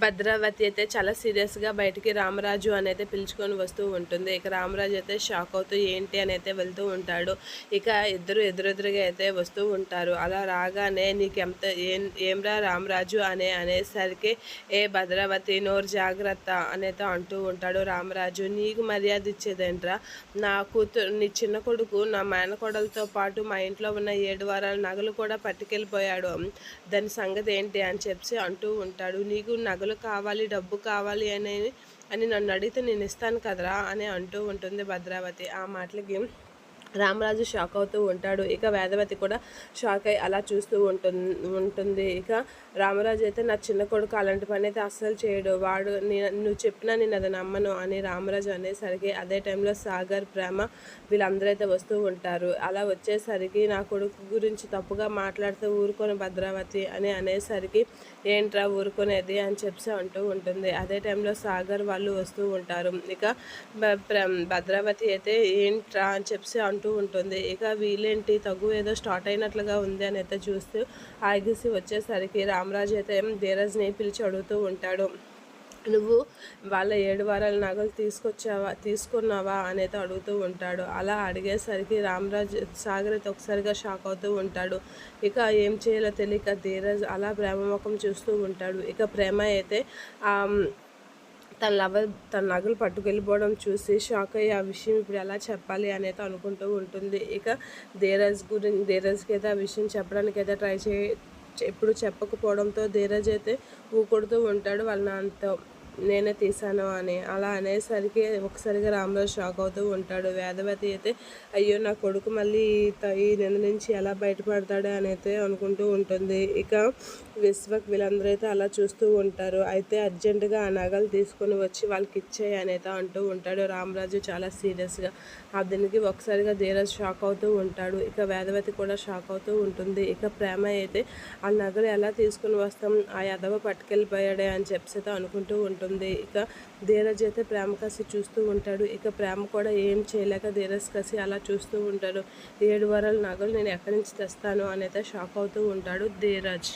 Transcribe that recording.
భద్రావతి అయితే చాలా సీరియస్గా బయటికి రామరాజు అనేది పిలుచుకొని వస్తూ ఉంటుంది. ఇక రామరాజు అయితే షాక్ అవుతూ ఏంటి? అని అయితే వెళ్తూ ఉంటాడు. ఇక ఇద్దరు ఎదురెదురుగా అయితే వస్తూ ఉంటారు. అలా రాగానే నీకు ఎంత ఏం ఏంరా రామరాజు? అనే అనేసరికి ఏ భద్రావతి నోరు జాగ్రత్త అనేది అంటూ ఉంటాడు రామరాజు. నీకు మర్యాద ఇచ్చేదేంట్రా? నా కూతురు నీ చిన్న కొడుకు నా మేనకోడలతో పాటు మా ఇంట్లో ఉన్న ఏడు వారాల నగలు కూడా పట్టుకెళ్ళిపోయాడు. దాని సంగతి ఏంటి? అని చెప్పి అంటూ ఉంటాడు. నీకు నగలు కావాలి డబ్బు కావాలి అని అని నన్ను అడిగితే నేను ఇస్తాను కదరా అని అంటూ ఉంటుంది భద్రావతి. ఆ మాటలకి రామరాజు షాక్ అవుతూ ఉంటాడు. ఇక వేదవతి కూడా షాక్ అయి అలా చూస్తూ ఉంటుంది ఉంటుంది. ఇక రామరాజు అయితే నా చిన్న కొడుకు అలాంటి పని అయితే అస్సలు చేయడు. వాడు నే- నువ్వు చెప్పినా నేను అది నమ్మను అని రామరాజు అనేసరికి అదే టైంలో సాగర్ ప్రేమ వీళ్ళందరూ అయితే వస్తూ ఉంటారు. అలా వచ్చేసరికి నా కొడుకు గురించి తప్పుగా మాట్లాడుతూ ఊరుకొని భద్రావతి అని అనేసరికి ఏంట్రా ఊరుకునేది? అని చెప్పి అంటూ ఉంటుంది. అదే టైంలో సాగర్ వాళ్ళు వస్తూ ఉంటారు. ఇక ప్ర- భద్రావతి అయితే ఏంట్రా? అని చెప్పి అంటూ ఉంటుంది. ఇక వీళ్ళేంటి తగు ఏదో స్టార్ట్ అయినట్లుగా ఉంది అని అయితే చూస్తూ ఆగిసి వచ్చేసరికి రామరాజు అయితే ధీరజ్ని పిలిచి అడుగుతూ ఉంటాడు. నువ్వు వాళ్ళ ఏడు వారాల నగలు తీసుకొచ్చావా? తీసుకున్నావా? అనేది అడుగుతూ ఉంటాడు. అలా అడిగేసరికి రామరాజ్ సాగర్ అయితే ఒకసారిగా షాక్ అవుతూ ఉంటాడు. ఇక ఏం చేయాలో తెలియక ధీరజ్ అలా ప్రేమ ముఖం చూస్తూ ఉంటాడు. ఇక ప్రేమ అయితే తన లవర్ తన నగలు పట్టుకెళ్ళిపోవడం చూసి షాక్ అయ్యి ఆ విషయం ఇప్పుడు ఎలా చెప్పాలి? అనేది అనుకుంటూ ఉంటుంది. ఇక ధీరజ్ గురించి ధీరజ్కి అయితే ఆ విషయం చెప్పడానికి అయితే ట్రై చే ఎప్పుడు చెప్పకపోవడంతో ధీరజ్ అయితే ఊకొడుతూ ఉంటాడు వాళ్ళ నాన్నతో నేనే తీసాను అని అలా అనేసరికి ఒకసారిగా రామరాజు షాక్ అవుతూ ఉంటాడు. వేదవతి అయితే అయ్యో నా కొడుకు మళ్ళీ త- ఈ నెల నుంచి ఎలా బయటపడతాడు? అని అయితే అనుకుంటూ ఉంటుంది. ఇక విశ్వక్ వీళ్ళందరూ అయితే అలా చూస్తూ ఉంటారు. అయితే అర్జెంటుగా ఆ నగలు తీసుకొని వచ్చి వాళ్ళకి ఇచ్చేయి అని అయితే అంటూ ఉంటాడు. రామరాజు చాలా సీరియస్గా ఆ దీనికి ఒకసారిగా ధీరజ్ షాక్ అవుతూ ఉంటాడు. ఇక వేదవతి కూడా షాక్ అవుతూ ఉంటుంది. ఇక ప్రేమ అయితే ఆ నగలు ఎలా తీసుకుని వస్తాం? ఆ యదవ పట్టుకెళ్ళిపోయాడే అని చెప్పి అయితే అనుకుంటూ ఉంటుంది. ఇక ధీరజ్ అయితే ప్రేమ కసి చూస్తూ ఉంటాడు. ఇక ప్రేమ కూడా ఏం చేయలేక ధీరజ్ కసి అలా చూస్తూ ఉంటాడు. ఏడు వరల నగలు నేను ఎక్కడి నుంచి తెస్తాను అనేది షాక్ అవుతూ ఉంటాడు ధీరజ్.